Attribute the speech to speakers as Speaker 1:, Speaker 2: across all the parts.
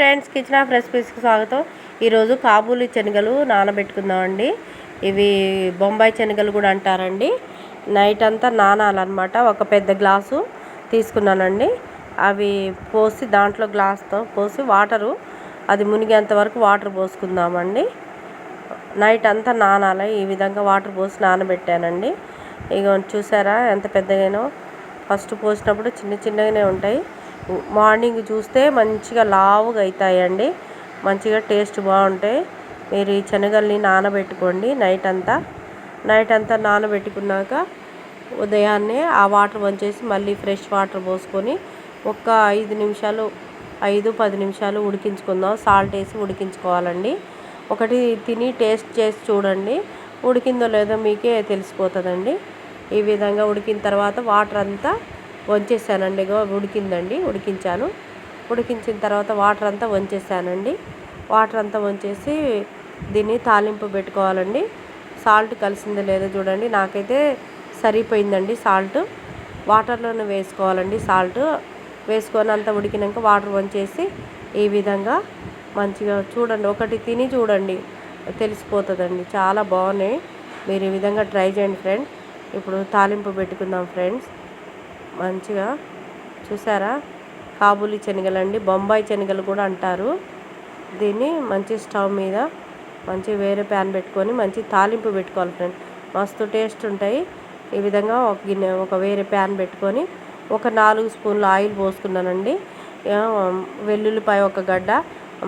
Speaker 1: Friends kitchen of రెసిపీస్కి స్వాగతం. ఈరోజు కాబూలి శనగలు నానబెట్టుకుందామండి. ఇవి బొంబాయి శనగలు కూడా అంటారండి. నైట్ అంతా నానాలన్నమాట. ఒక పెద్ద గ్లాసు తీసుకున్నానండి. అవి పోసి దాంట్లో గ్లాస్తో పోసి వాటరు అది మునిగేంత వరకు వాటర్ పోసుకుందామండి. నైట్ అంతా నానాలి. ఈ విధంగా వాటర్ పోసి నానబెట్టానండి. ఇక చూసారా ఎంత పెద్దగానో? ఫస్ట్ పోసినప్పుడు చిన్న చిన్నగానే ఉంటాయి. మార్నింగ్ చూస్తే మంచిగా లావుగా అవుతాయండి. మంచిగా టేస్ట్ బాగుంటాయి. మీరు ఈ శనగల్ని నానబెట్టుకోండి నైట్ అంతా. నైట్ అంతా నానబెట్టుకున్నాక ఉదయాన్నే ఆ వాటర్ వంచేసి మళ్ళీ ఫ్రెష్ వాటర్ పోసుకొని ఒక ఐదు నిమిషాలు ఐదు పది నిమిషాలు ఉడికించుకుందాం. సాల్ట్ వేసి ఉడికించుకోవాలండి. ఒకటి తిని టేస్ట్ చేసి చూడండి. ఉడికిందో లేదో మీకే తెలిసిపోతుందండి. ఈ విధంగా ఉడికిన తర్వాత వాటర్ అంతా వంచేసానండి. ఉడికిందండి. ఉడికించాను. ఉడికించిన తర్వాత వాటర్ అంతా వంచేసానండి. వాటర్ అంతా వంచేసి దీన్ని తాలింపు పెట్టుకోవాలండి. సాల్ట్ కలిసిందో లేదో చూడండి. నాకైతే సరిపోయిందండి సాల్ట్. వాటర్లోనే వేసుకోవాలండి సాల్ట్. వేసుకొని అంతా ఉడికినాక వాటర్ వంచేసి ఈ విధంగా మంచిగా చూడండి. ఒకటి తిని చూడండి. తెలిసిపోతుందండి. చాలా బాగున్నాయి. మీరు ఈ విధంగా ట్రై చేయండి ఫ్రెండ్. ఇప్పుడు తాలింపు పెట్టుకుందాం ఫ్రెండ్స్. మంచిగా చూసారా? కాబూలి శనగలండి బొంబాయి శనగలు కూడా అంటారు. దీన్ని మంచి స్టవ్ మీద మంచి వేరే ప్యాన్ పెట్టుకొని మంచి తాలింపు పెట్టుకోవాలి ఫ్రెండ్. మస్తు టేస్ట్ ఉంటాయి. ఈ విధంగా ఒక గిన్నె ఒక వేరే ప్యాన్ పెట్టుకొని ఒక నాలుగు స్పూన్లు ఆయిల్ పోసుకున్నానండి. వెల్లుల్లిపాయ ఒక గడ్డ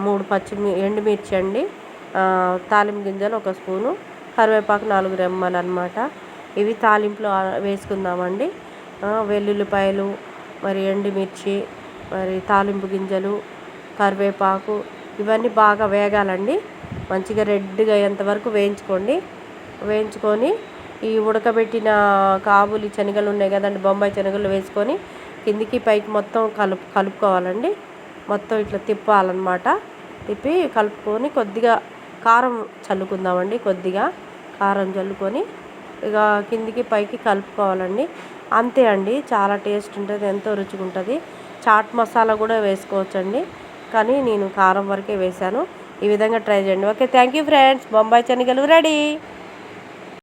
Speaker 1: మూడు పచ్చిమి ఎండుమిర్చి అండి. తాలింపు గింజలు ఒక స్పూను కరివేపాకు నాలుగు రెమ్మలు అనమాట ఇవి తాలింపులో వేసుకుందామండి. వెల్లుల్లిపాయలు మరి ఎండుమిర్చి మరి తాలింపు గింజలు కరివేపాకు ఇవన్నీ బాగా వేగాలండి. మంచిగా రెడ్గా అయ్యేంతవరకు వేయించుకోండి. వేయించుకొని ఈ ఉడకబెట్టిన కాబూలి శనగలు ఉన్నాయి కదండి బొంబాయి శనగలు వేసుకొని కిందికి పైకి మొత్తం కలుపు కలుపుకోవాలండి. మొత్తం ఇట్లా తిప్పాలన్నమాట. తిప్పి కలుపుకొని కొద్దిగా కారం చల్లుకుందామండి కొద్దిగా కారం చల్లుకొని ఇక కిందికి పైకి కలుపుకోవాలండి. అంతే అండి చాలా టేస్ట్ ఉంటుంది ఎంతో రుచిగా ఉంటుంది. చాట్ మసాలా కూడా వేసుకోవచ్చండి కానీ నేను కారం వరకే వేశాను. ఈ విధంగా ట్రై చేయండి. Okay thank you friends. Bombay శనగలు రెడీ.